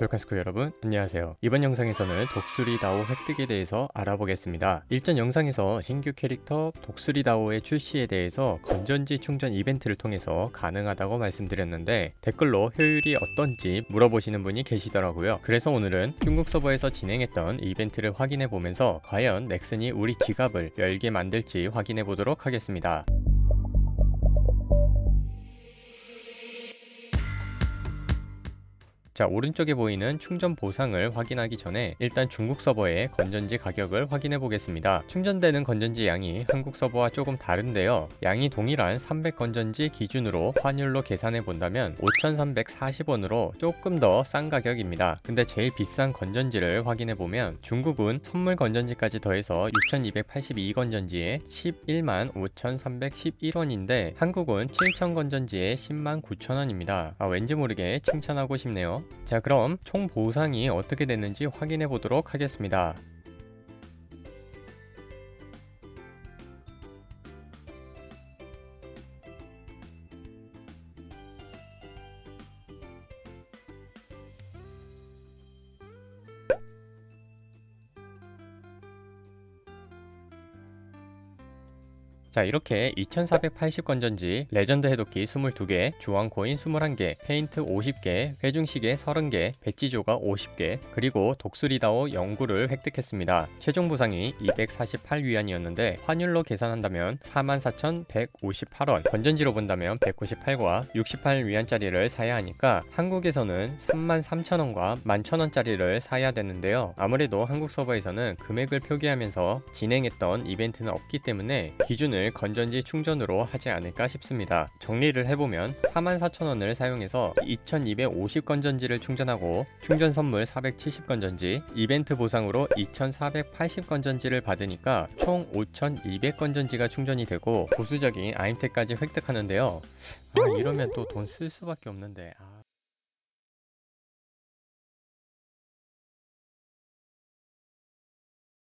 돌카스코 여러분 안녕하세요. 이번 영상에서는 독수리다오 획득에 대해서 알아보겠습니다. 일전 영상에서 신규 캐릭터 독수리다오의 출시에 대해서 건전지 충전 이벤트를 통해서 가능하다고 말씀드렸는데 댓글로 효율이 어떤지 물어보시는 분이 계시더라고요. 그래서 오늘은 중국 서버에서 진행했던 이벤트를 확인해 보면서 과연 넥슨이 우리 지갑을 열게 만들지 확인해 보도록 하겠습니다 자 오른쪽에 보이는 충전 보상을 확인하기 전에 일단 중국 서버의 건전지 가격을 확인해 보겠습니다. 충전되는 건전지 양이 한국 서버와 조금 다른데요. 양이 동일한 300 건전지 기준으로 환율로 계산해 본다면 5340원으로 조금 더 싼 가격입니다. 근데 제일 비싼 건전지를 확인해 보면 중국은 선물 건전지까지 더해서 6282 건전지에 11만 5311원인데 한국은 7000 건전지에 10만 9000원입니다. 아 왠지 모르게 칭찬하고 싶네요 자 그럼 총 보상이 어떻게 됐는지 확인해 보도록 하겠습니다. 자 이렇게 2480 건전지, 레전드 해독기 22개, 주황 코인 21개, 페인트 50개, 회중시계 30개, 배지조가 50개, 그리고 독수리다오 영구를 획득했습니다. 최종 보상이 248위안이었는데 환율로 계산한다면 44,158원, 건전지로 본다면 198과 68위안짜리를 사야 하니까 한국에서는 33,000원과 11,000원짜리를 사야 되는데요. 아무래도 한국 서버에서는 금액을 표기하면서 진행했던 이벤트는 없기 때문에 기준 을 건전지 충전으로 하지 않을까 싶습니다. 정리를 해보면 44,000원을 사용해서 2250 건전지를 충전하고 충전 선물 470 건전지, 이벤트 보상으로 2480 건전지를 받으니까 총 5200 건전지가 충전이 되고 보수적인 아임텍까지 획득하는데요. 아, 이러면 또 돈 쓸 수밖에 없는데. 아...